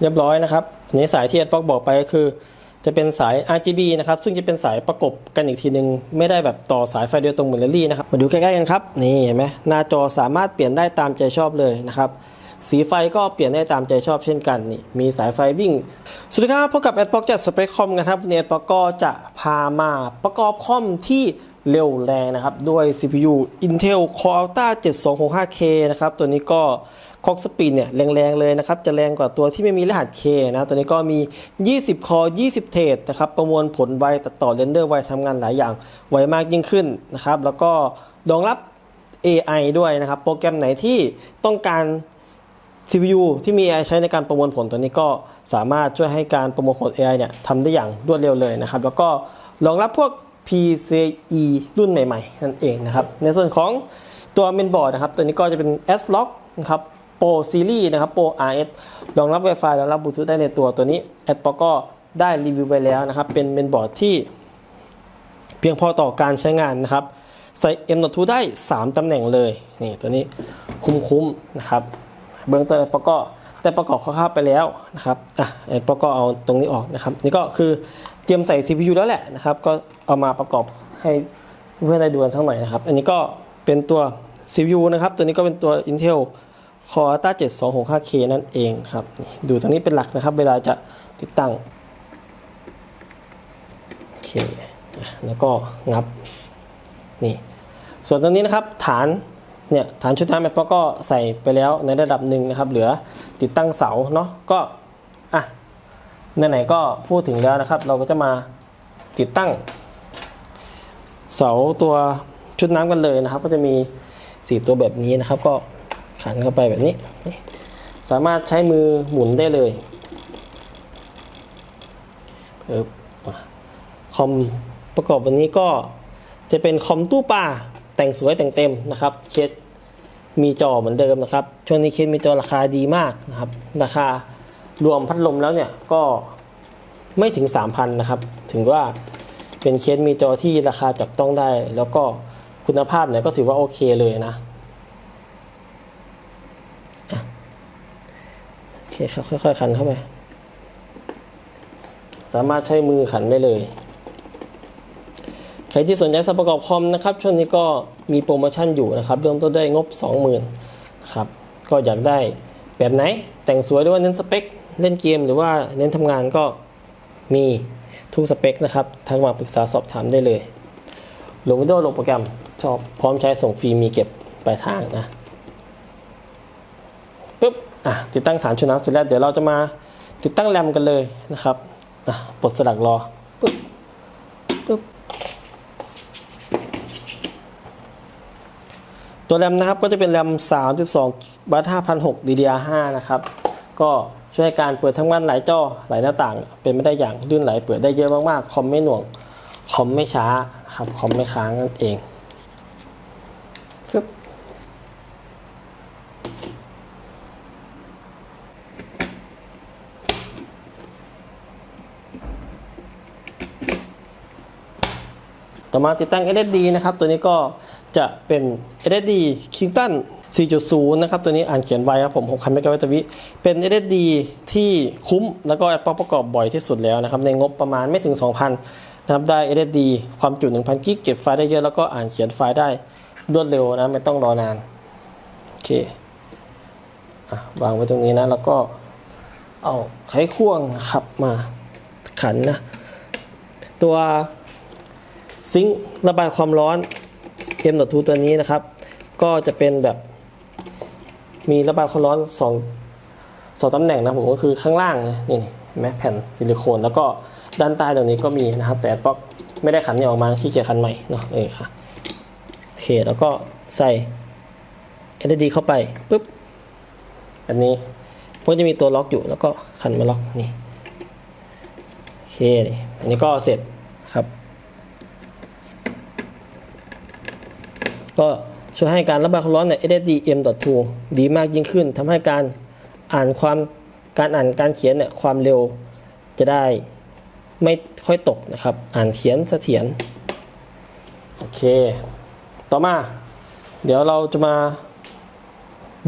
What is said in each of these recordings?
เรียบร้อยนะครับอันนี้สายที่แอดป๊อกบอกไปก็คือ จะเป็นสาย RGB นะครับ ซึ่งจะเป็นสายประกบกันอีกทีหนึ่งไม่ได้แบบต่อสายไฟโดยตรงเหมือนเรลลี่นะครับ มาดูใกล้ๆกันครับ นี่เห็นไหมหน้าจอสามารถเปลี่ยนได้ตามใจชอบเลยนะครับสีไฟก็เปลี่ยนได้ตามใจชอบเช่นกันนี่มีสายไฟวิ่ง สวัสดีครับพบกับแอดป๊อกจัดสเปคคอมกันครับวันนี้แอดป๊อกก็จะพามาประกอบคอมที่เร็วแรงนะครับ ด้วย CPU Intel Core Ultra 7265K นะครับ ตัวนี้ก็ คอกสปีดเนี่ยแรงๆเลยนะครับ จะแรงกว่าตัวที่ไม่มีรหัส K นะตัวนี้ก็มี 20 คอ 20 เทรดนะครับ ประมวลผลไวตัดต่อเรนเดอร์ไวทำงานหลายอย่างไวมากยิ่งขึ้นนะครับ แล้วก็รองรับ AI ด้วยนะครับ โปรแกรมไหนที่ต้องการ CPU ที่มี AI ใช้ในการประมวลผลตัวนี้ก็สามารถช่วยให้การประมวลผล AI เนี่ยทำได้อย่างรวดเร็วเลยนะครับ แล้วก็รองรับพวก PCIe รุ่นใหม่ ๆ นั่นเองนะครับ ในส่วนของตัวเมนบอร์ดนะครับ ตัวนี้ก็จะเป็น S-Log นะครับ Pro Series นะครับ Pro RS รองรับ Wi-Fi รองรับบลูทูธได้ในตัวตัวนี้ a d p o ก็ได้รีวิวไปแล้วนะครับ เป็นเมนบอร์ดที่เพียงพอต่อการใช้งานนะครับ ใส่ M.2 ได้ 3 ตำแหน่งเลยนี่ตัวนี้คุ้มๆนะครับ เบื้องต้นประกอบแต่ประกอบคร่าวๆไปแล้วนะครับอะไอ้ประกอบเอาตรงนี้ออกนะครับ นี่ก็คือเตรียมใส่ CPU แล้วแหละนะครับ ก็เอามาประกอบให้เพื่อนได้ดูกันสักหน่อยนะครับ อันนี้ก็เป็นตัว CPU นะครับ ตัวนี้ก็เป็นตัว Intel Core Ultra 7265K นั่นเองครับดูตรงนี้เป็นหลักนะครับ เวลาจะติดตั้งโอเคแล้วก็งับนี่ส่วนตรงนี้นะครับฐานเนี่ยฐานชุดน้ำแอปเปิลก็ใส่ไปแล้วในระดับหนึ่งนะครับ เหลือติดตั้งเสาเนาะก็อะไหนๆก็พูดถึงแล้วนะครับ เราก็จะมาติดตั้ง เสาตัวชุดน้ำกันเลยนะครับ ก็จะมีสี่ตัวแบบนี้นะครับก็ ขันเข้าไปแบบนี้ สามารถใช้มือหมุนได้เลยเออคอมประกอบวันนี้ก็จะเป็นคอมตู้ปลาแต่งสวยแต่งเต็มนะครับ เคสมีจอเหมือนเดิมนะครับ ช่วงนี้เคสมีจอราคาดีมากนะครับ ราคารวมพัดลมแล้วเนี่ยก็ไม่ถึง 3,000นะครับ ถึงว่าเป็นเคสมีจอที่ราคาจับต้องได้ แล้วก็คุณภาพเนี่ยก็ถือว่าโอเคเลยนะโอเเคค่อยๆขันเข้าไป สามารถใช้มือขันได้เลย ใครที่สนใจสประกอบคอมนะครับ ช่วงนี้ก็มีโปรโมชั่นอยู่นะครับ เริ่มต้นด้งบ 20,000นะครับ ก็อยากได้แบบไหน แต่งสวยหรือว่าเน้นสเปค เล่นเกมหรือว่าเน้นทำงานก็มีทุกสเปคนะครับทักมาปรึกษาสอบถามได้เลยลงวิดีโอลงโปรแกรมชอบพร้อมใช้ส่งฟรีมีเก็บปลายทางนะ อะติดตั้งฐานชุน้ำเสร็จแล้วเดี๋ยวเราจะมาติดตั้งแรมกันเลยนะครับอะปลดสลักรอปุ๊บปุ๊บตัวแรมนะครับก็จะเป็นแรม 32บัต5,006 DDR5 นะครับ ก็ช่วยการเปิดทั้งวันหลายจอหลายหน้าต่าง เป็นไม่ได้อย่างลื่นไหลเปิดได้เยอะมากๆ คอมไม่หน่วง คอมไม่ช้านะครับ คอมไม่ค้างนั่นเองปึ๊บ ต่อมาติดตั้ง SSD นะครับตัวนี้ก็จะเป็น SSD Kingston 4.0 นะครับ ตัวนี้อ่านเขียนไวครับผม 6,000เมกะไบต์ต่อวิเป็น SSD ที่คุ้ม แล้วก็ Apple ประกอบบ่อยที่สุดแล้วนะครับ ในงบประมาณไม่ถึง 2,000 นะครับได้ SSD ความจุ 1,000 กิกเก็บไฟล์ได้เยอะ แล้วก็อ่านเขียนไฟล์ได้รวดเร็วนะ ไม่ต้องรอนาน โอเควางไว้ตรงนี้นะ แล้วก็เอาไขควงขับมาขันนะ ตัว ซิงค์ระบายความร้อน M.2 ตัวนี้นะครับ ก็จะเป็นแบบมีระบายความร้อนสองสองตำแหน่งนะผมก็คือข้างล่างนี่เห็นไหมแผ่นซิลิโคน แล้วก็ด้านใต้ตรงนี้ก็มีนะครับ แต่ป๊อกไม่ได้ขันเนี่ยออกมาขี้เกียจขันใหม่เนาะเอออะโอเคแล้วก็ใส่ LED เข้าไปปุ๊บอันนี้มันจะมีตัวล็อกอยู่แล้วก็ขันมาล็อกนี่โอเคนี่อันนี้ก็เสร็จครับ ก็ช่วยให้การระบายความร้อนใน SSD M.2 ดีมากยิ่งขึ้นทำให้การอ่านความการอ่านการเขียนเนี่ยความเร็วจะได้ไม่ค่อยตกนะครับ อ่านเขียนเสถียรโอเค ต่อมา เดี๋ยวเราจะมา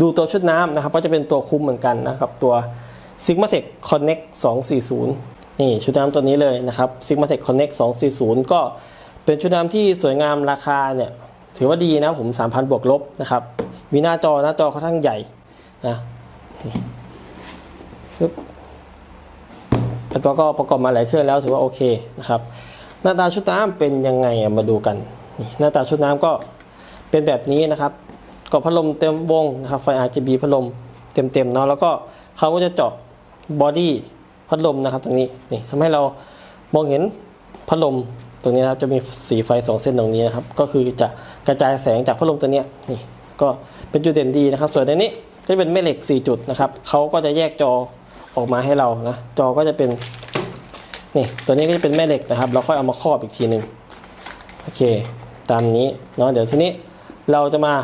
ดูตัวชุดน้ำนะครับ ก็จะเป็นตัวคุมเหมือนกันนะครับ ตัว Sigmatech Connect 240 นี่ชุดน้ำตัวนี้เลยนะครับ Sigmatech Connect 240 ก็เป็นชุดน้ำที่สวยงามราคาเนี่ย ถือว่าดีนะผม3,000บวกลบนะครับ มีหน้าจอหน้าจอค่อนข้างใหญ่นะแล้วก็ประกอบมาหลายเครื่องแล้วถือว่าโอเคนะครับ หน้าตาชุดน้ำเป็นยังไงมาดูกัน หน้าตาชุดน้ำก็เป็นแบบนี้นะครับก็พัดลมเต็มวงนะครับไฟ RGB พัดลมเต็มๆเนาะแล้วก็เขาก็จะเจาะบอดี้พัดลมนะครับตรงนี้นี่ทำให้เรามองเห็นพัดลม ตรงนี้นะครับจะมีสีไฟสองเส้นตรงนี้นะครับ ก็คือจะกระจายแสงจากพัดลมตัวนี้นี่ก็เป็นจุดเด่นดีนะครับ ส่วนในนี้ก็เป็นแม่เหล็ก 4 จุดนะครับเขาก็จะแยกจอออกมาให้เรานะจอก็จะเป็นนี่ตัวนี้ก็จะเป็นแม่เหล็กนะครับ เราค่อยเอามาครอบอีกทีหนึ่งโอเค ตามนี้เนาะเดี๋ยวทีนี้เราจะมา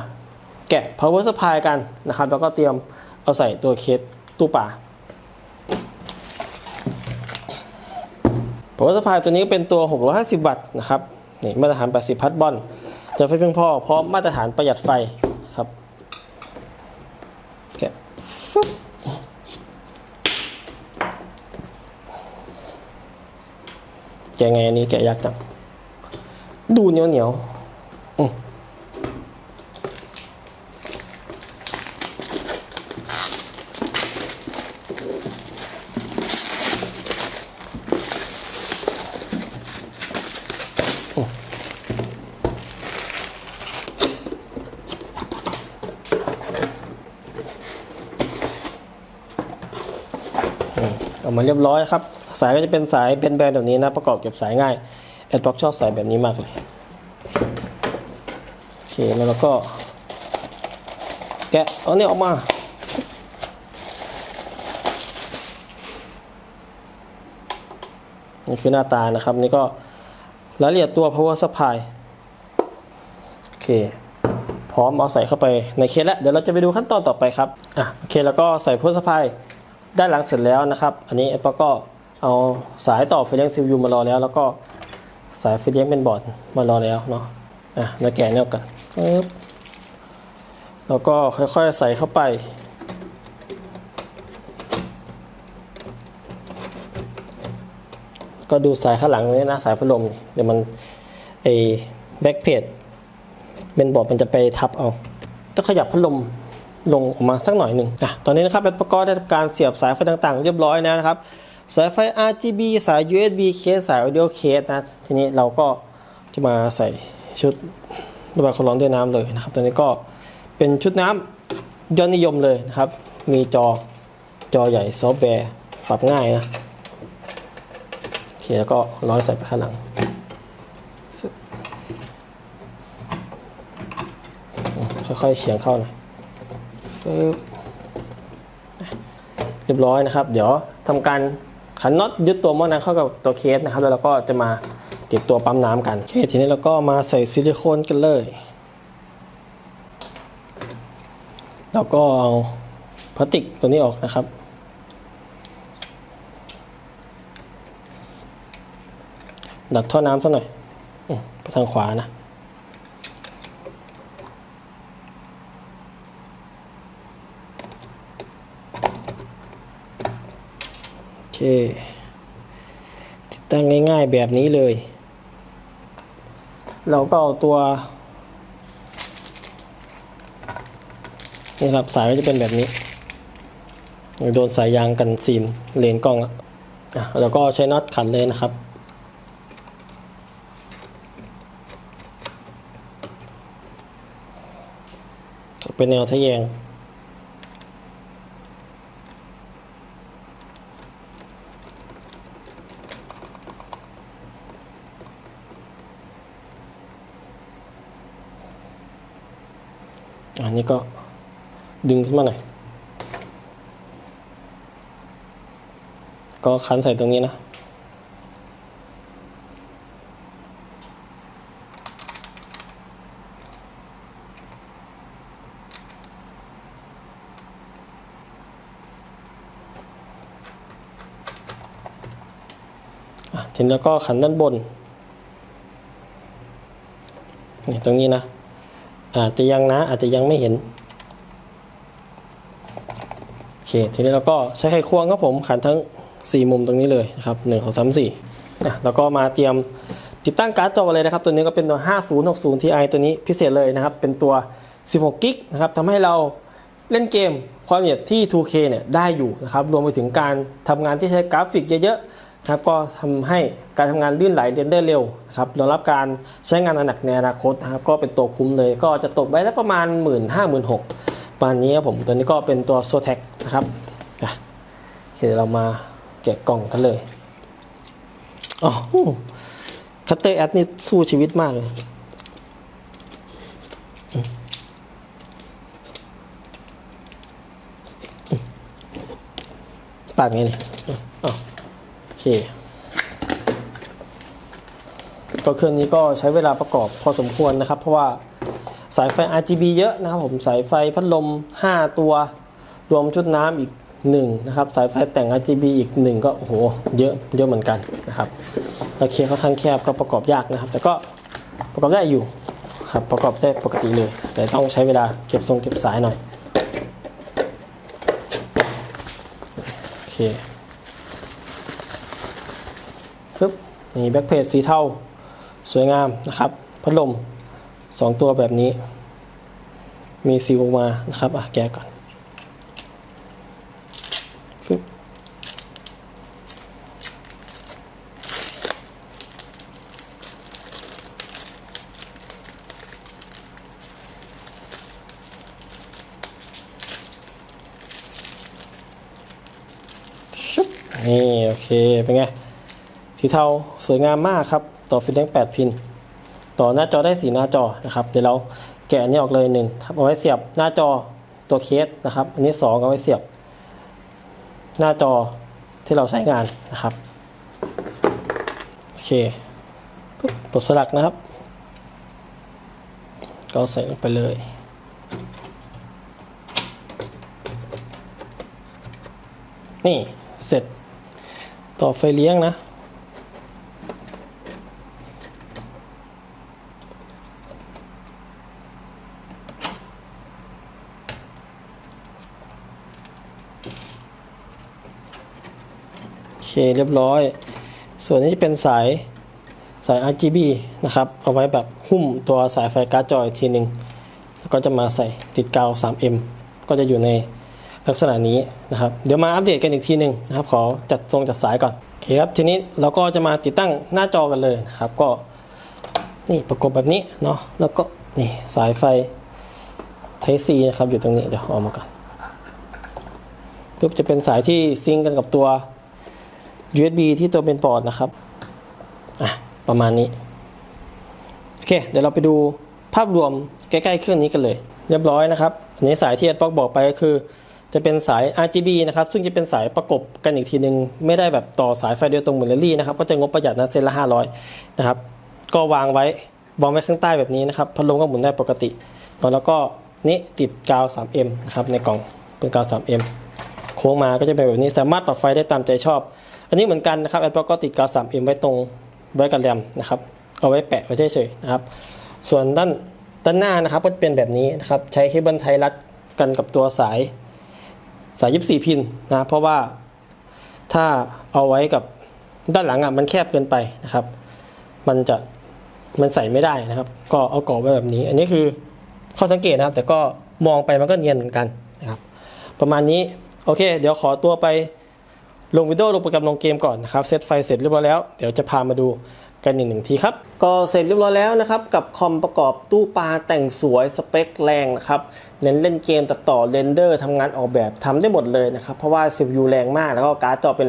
แกะ power supply กันนะครับ แล้วก็เตรียมเอาใส่ตัวเคสตู้ป่า power supply ตัวนี้เป็นตัว 650 วัตต์นะครับนี่มาตรฐาน 80 พัดบอลจะไฟเพียงพอพร้อมมาตรฐานประหยัดไฟครับแกะฟึ๊บแกะไงอันนี้แกะยากจังดูเหนียวเหนียว มเอาเรียบร้อยครับ สายก็จะเป็นสายแบนแบบนี้นะ ประกอบเก็บสายง่ายแอดบ็อกชอบสายแบบนี้มากเลยโอเคแล้วเราก็ แกะเอาเนี่ยออกมานี่คือหน้าตานะครับ นี่ก็รายละเอียดตัว power supply โอเค พร้อมเอาใส่เข้าไปในเคสแล้ว เดี๋ยวเราจะไปดูขั้นตอนต่อไปครับ อะโอเค แล้วก็ใส่ power supply ด้านหลังเสร็จแล้วนะครับ อันนี้แอปก็เอาสายต่อไฟเลี้ยงซียูมารอแล้ว แล้วก็สายไฟเลี้ยงเป็นบอร์ดมารอแล้วเนาะอะมาแกะเนี่ยกันปึ๊บแล้วก็ค่อยๆใส่เข้าไปก็ดูสายข้างหลังนี้นะสายพัดลมเดี๋ยวมันไอ้แบ็กเพจเป็นบอร์ดมันจะไปทับเอาต้องขยับพัดลม ลงออกมาสักหน่อยหนึ่งอะตอนนี้นะครับเป็นประกอบได้ทำการเสียบสายไฟต่างๆ เรียบร้อยแล้วนะครับ สายไฟ RGB สาย USB เคสสาย audio case นะ ทีนี้เราก็จะมาใส่ชุดระบายความร้อนด้วยน้ำเลยนะครับตัวนี้ก็เป็นชุดน้ำยอดนิยมเลยนะครับ มีจอจอใหญ่ซอฟต์แวร์ปรับง่ายนะโอเคแล้วก็ร้อยใส่ไปข้างหลังค่อยๆเฉียงเข้าหน่อย เรียบร้อยนะครับ เดี๋ยวทำการขันน็อตยึดตัวม้อน้ำเข้ากับตัวเคสนะครับ แล้วเราก็จะมาติดตัวปั๊มน้ำกันโอเคทีนี้เราก็มาใส่ซิลิโคนกันเลย แล้วก็เอาพลาสติกตัวนี้ออกนะครับดัดท่อน้ำซะหน่อยไปทางขวานะ โอเค ติดตั้งง่ายๆแบบนี้เลย เราก็เอาตัวนี่ครับสายก็จะเป็นแบบนี้ โดนสายยางกันซีนเลนกล้องอะแล้วก็ใช้น็อตขันเลยนะครับเป็นแนวทะแยง อันนี้ก็ดึงขึ้นมาหน่อย ก็คันใส่ตรงนี้นะอะทีนี้แล้วก็ขันด้านบนนี่ตรงนี้นะ อาจจะยังนะอาจจะยังไม่เห็นโอเคทีนี้เราก็ใช้ไขควงครับผมขันทั้ง 4 มุมตรงนี้เลยนะครับ1 2 3 4อะแล้วก็มาเตรียมติดตั้งการ์ดจอเลยนะครับ ตัวนี้ก็เป็นตัว 5060 Ti ตัวนี้พิเศษเลยนะครับ เป็นตัว 16กิกนะครับทำให้เราเล่นเกมความละเอียดที่ 2K เนี่ยได้อยู่นะครับ รวมไปถึงการทำงานที่ใช้กราฟิกเยอะๆ นะครับก็ทำให้การทำงานลื่นไหลเรียนเดอร์เร็วนะครับรองรับการใช้งานหนักในอนาคตนะครับก็เป็นตัวคุ้มเลยก็จะตกไปได้ประมาณ 1 5 0 0 0 0 6ประมาณนี้ครับผมตัวนี้ก็เป็นตัว s o t e c นะครับโอเคเดี๋ยวเรามาแกะกล่องกันเลยอ๋อคัตเตอร์แอดนี่สู้ชีวิตมากเลยปากไงนี่อ๋อ เค ก็เครื่องนี้ก็ใช้เวลาประกอบพอสมควรนะครับ เพราะว่าสายไฟ RGB เยอะนะครับผมสายไฟพัดลม 5 ตัว รวมชุดน้ำอีก1นะครับสายไฟแต่ง RGB อีก 1 ก็โอ้โหเยอะเยอะเหมือนกันนะครับแล้วเคค่อนข้างแคบก็ประกอบยากนะครับ แต่ก็ประกอบได้อยู่ครับประกอบได้ปกติเลย แต่ต้องใช้เวลาเก็บทรงเก็บสายหน่อยโอเคปึ๊บ นี่แบ็คเพจสีเทาสวยงามนะครับ พัดลม 2 ตัวแบบนี้ มีซีลออกมานะครับ อะแกะก่อนฟึบชุบนี่ โอเค เป็นไง สีเทาสวยงามมากครับ ต่อฟิลเลง8พิน ต่อหน้าจอได้สีหน้าจอนะครับ เดี๋ยวเราแกะอันนี้ออกเลยหนึ่งเอาไว้เสียบหน้าจอตัวเคสนะครับ อันนี้สองเอาไว้เสียบ หน้าจอที่เราใช้งานนะครับโอเคปุ๊บปลดสลักนะครับ ก็ใส่ลงไปเลยนี่ เสร็จต่อไฟเลี้ยงนะ เคเรียบร้อย ส่วนนี้จะเป็นสายสาย RGB นะครับ เอาไว้แบบหุ้มตัวสายไฟการ์ดจออีกทีหนึ่งแล้วก็จะมาใส่ติดกาว 3M ก็จะอยู่ในลักษณะนี้นะครับ เดี๋ยวมาอัปเดตกันอีกทีหนึ่งนะครับ ขอจัดทรงจัดสายก่อน โอเคครับ ทีนี้เราก็จะมาติดตั้งหน้าจอกันเลยนะครับ ก็นี่ประกบแบบนี้เนาะ แล้วก็นี่สายไฟ Type C นะครับอยู่ตรงนี้ เดี๋ยวเอามาก่อนปุ๊บจะเป็นสายที่ซิงกันกับตัว USB ที่ตัวเป็นปอร์ตนะครับอะประมาณนี้ โอเค เดี๋ยวเราไปดูภาพรวมใกล้ๆเครื่องนี้กันเลย เรียบร้อยนะครับอันนสายที่แอดป๊อกบอกไปก็คือ จะเป็นสาย RGB นะครับ ซึ่งจะเป็นสายประกบกันอีกทีนึงไม่ได้แบบต่อสายไฟโดยตรงเหมือนเรลลี่นะครับ ก็จะงบประหยัดนะเซนละ500 นะครับ ก็วางไว้วางไว้ข้างใต้แบบนี้นะครับพัดลมก็หมุนได้ปกติ แล้วก็นี่ติดกาว 3M นะครับในกล่องเป็นกาว 3M โค้งมาก็จะเป็นแบบนี้สามารถปรับไฟได้ตามใจชอบ อันนี้เหมือนกันนะครับ Apple ก็ติดกาว 3M ไว้ตรงไว้กับแรมนะครับ เอาไว้แปะไว้เฉยๆนะครับ ส่วนด้านด้านหน้านะครับก็เป็นแบบนี้นะครับ ใช้เคเบิลไทยรัดกันกับตัวสายสาย 24 พินนะ เพราะว่าถ้าเอาไว้กับด้านหลังอะมันแคบเกินไปนะครับ มันจะมันใส่ไม่ได้นะครับ ก็เอากรอบไว้แบบนี้ อันนี้คือข้อสังเกตนะครับ แต่ก็มองไปมันก็เนียนเหมือนกันนะครับ ประมาณนี้ โอเค เดี๋ยวขอตัวไป ลงวิดีโอลงโปรแกรมลงเกมก่อนนะครับเซตไฟเสร็จเรียบร้อยแล้วเดี๋ยวจะพามาดูกันอีกหนึ่งทีครับ ก็เสร็จเรียบร้อยแล้วนะครับ กับคอมประกอบตู้ปลาแต่งสวยสเปคแรงนะครับเน้นเล่นเกมตัดต่อเรนเดอร์ทำงานออกแบบทำได้หมดเลยนะครับ เพราะว่า CPU แรงมากแล้วก็การ์ดจอเป็น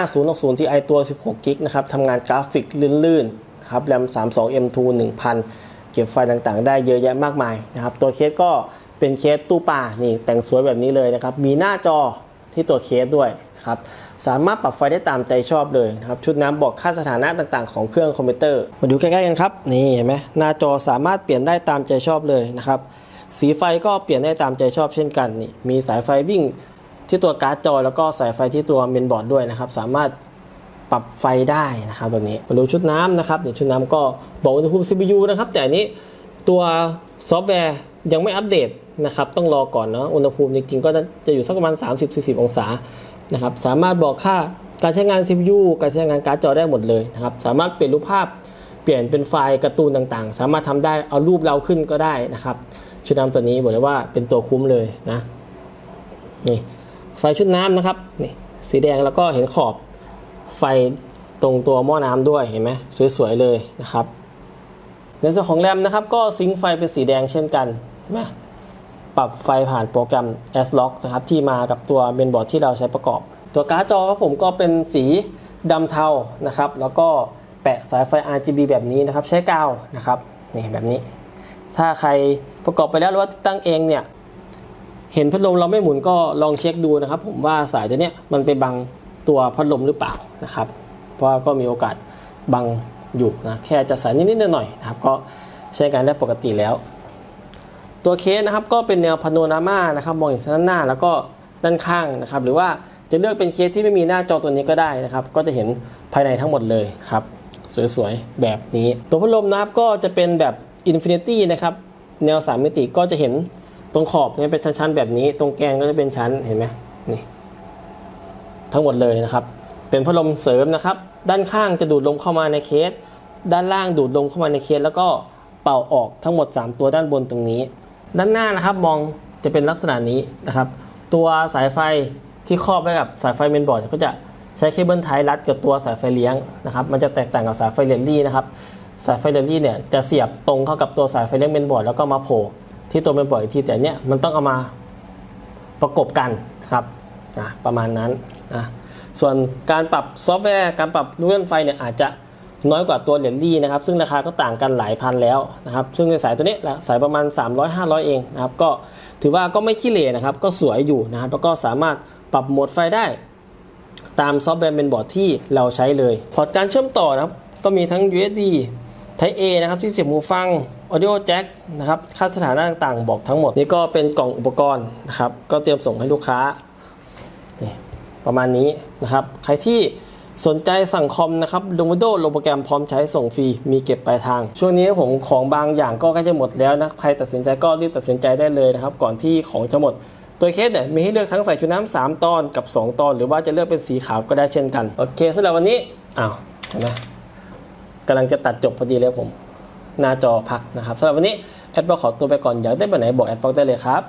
5060 Ti ตัว 16กิกนะครับทำงานกราฟิกลื่นๆครับแรม 32M2 1000 เก็บไฟล์ต่างๆ ได้เยอะแยะมากมายนะครับตัวเคสก็เป็นเคสตู้ปลานี่แต่งสวยแบบนี้เลยนะครับมีหน้าจอที่ตัวเคสด้วยนะครับ สามารถปรับไฟได้ตามใจชอบเลยนะครับชุดน้ำบอกค่าสถานะต่างๆ ของเครื่องคอมพิวเตอร์ มาดูใกล้ๆกันครับนี่เห็นไหมหน้าจอสามารถเปลี่ยนได้ตามใจชอบเลยนะครับสีไฟก็เปลี่ยนได้ตามใจชอบเช่นกันนี่มีสายไฟวิ่งที่ตัวการ์ดจอ แล้วก็สายไฟที่ตัวเมนบอร์ดด้วยนะครับสามารถปรับไฟได้นะครับแบบนี้มาดูชุดน้ำนะครับเดี๋ยวชุดน้ำก็บอกอุณหภูมิ CPU นะครับ แต่อันนี้ตัวซอฟต์แวร์ยังไม่อัปเดตนะครับ ต้องรอก่อนเนาะอุณหภูมิจริงๆก็จะอยู่สักประมาณ 30-40 องศา นะครับสามารถบอกค่าการใช้งาน CPU การใช้งานการ์ดจอได้หมดเลยนะครับสามารถเปลี่ยนรูปภาพเปลี่ยนเป็นไฟล์การ์ตูนต่างๆ สามารถทำได้เอารูปเราขึ้นก็ได้นะครับชุดน้ำตัวนี้บอกเลยว่าเป็นตัวคุ้มเลยนะนี่ไฟชุดน้ำนะครับนี่สีแดงแล้วก็เห็นขอบไฟตรงตัวหม้อน้ำด้วยเห็นไหมสวยๆเลยนะครับในส่วนของแรมนะครับก็ซิงค์ไฟเป็นสีแดงเช่นกันใช่ไหม ปรับไฟผ่านโปรแกรม S-Lock นะครับที่มากับตัวเมนบอร์ดที่เราใช้ประกอบ ตัวการ์ดจอครับผมก็เป็นสีดำเทานะครับ แล้วก็แปะสายไฟ RGB แบบนี้นะครับ ใช้กาวนะครับนี่แบบนี้ ถ้าใครประกอบไปแล้วหรือว่าติดตั้งเองเนี่ยเห็นพัดลมเราไม่หมุนก็ลองเช็คดูนะครับ ผมว่าสายตัวเนี้ยมันไปบังตัวพัดลมหรือเปล่านะครับ เพราะก็มีโอกาสบังอยู่นะแค่จะสายนิดๆหน่อยๆนะครับ ก็ใช้การได้ปกติแล้ว ตัวเคสนะครับก็เป็นแนวพาโนรามานะครับมองอย่างด้านหน้าแล้วก็ด้านข้างนะครับ หรือว่าจะเลือกเป็นเคสที่ไม่มีหน้าจอตัวนี้ก็ได้นะครับ ก็จะเห็นภายในทั้งหมดเลยครับ สวยๆ แบบนี้ ตัวพัดลมนะครับก็จะเป็นแบบ Infinity นะครับ แนว 3 มิติก็จะเห็นตรงขอบเนี่ยเป็นชั้นๆ แบบนี้ ตรงแกนก็จะเป็นชั้นเห็นไหมนี่ทั้งหมดเลยนะครับ เป็นพัดลมเสริมนะครับ ด้านข้างจะดูดลมเข้ามาในเคส ด้านล่างดูดลมเข้ามาในเคส แล้วก็เป่าออกทั้งหมด 3 ตัวด้านบนตรงนี้ ด้านหน้านะครับมองจะเป็นลักษณะนี้นะครับ ตัวสายไฟที่ครอบไว้กับสายไฟเมนบอร์ดก็จะใช้เคเบิลไทรัดกับตัวสายไฟเลี้ยงนะครับมันจะแตกต่างกับสายไฟเรลลี่นะครับสายไฟเรลลี่เนี่ยจะเสียบตรงเข้ากับตัวสายไฟเลี้ยงเมนบอร์ดแล้วก็มาโผล่ที่ตัวเมนบอร์ดอีกทีแต่เนี้ยมันต้องเอามาประกบกันครับนะประมาณนั้นนะส่วนการปรับซอฟต์แวร์การปรับลูกเล่นไฟเนี่ยอาจจะ น้อยกว่าตัวเหรลลี่นะครับ ซึ่งราคาก็ต่างกันหลายพันแล้วนะครับ ซึ่งในสายตัวนี้สายประมาณ 300-500 เองนะครับ ก็ถือว่าก็ไม่ขี้เหร่นะครับ ก็สวยอยู่นะครับ แล้วก็สามารถปรับโหมดไฟได้ตามซอฟต์แวร์เป็นบอร์ดที่เราใช้เลย พอร์ตการเชื่อมต่อนะครับ ก็มีทั้ง USB Type A นะครับที่เสียบหูฟัง Audio Jack นะครับ ค่าสถานะต่างๆ บอกทั้งหมด นี่ก็เป็นกล่องอุปกรณ์นะครับ ก็เตรียมส่งให้ลูกค้า ประมาณนี้นะครับ ใครที่ สนใจสั่งคอมนะครับลงวิดีโลโปรแกรมพร้อมใช้ส่งฟรี มีเก็บปลายทาง ช่วงนี้ผมของบางอย่างก็ใกล้จะหมดแล้วนะ ใครตัดสินใจก็รีบตัดสินใจได้เลยนะครับ ก่อนที่ของจะหมด ตัวเคสเนี่ยมีให้เลือกทั้งใส่ชุดน้ำสามตอนกับ 2 ตอน หรือว่าจะเลือกเป็นสีขาวก็ได้เช่นกัน โอเคสำหรับวันนี้ อ้าวเห็นไหมกำลังจะตัดจบพอดีเลยผม หน้าจอพักนะครับสำหรับวันนี้แอดบอกขอตัวไปก่อนอยากได้แบบไหนบอกแอดบอกได้เลยครับ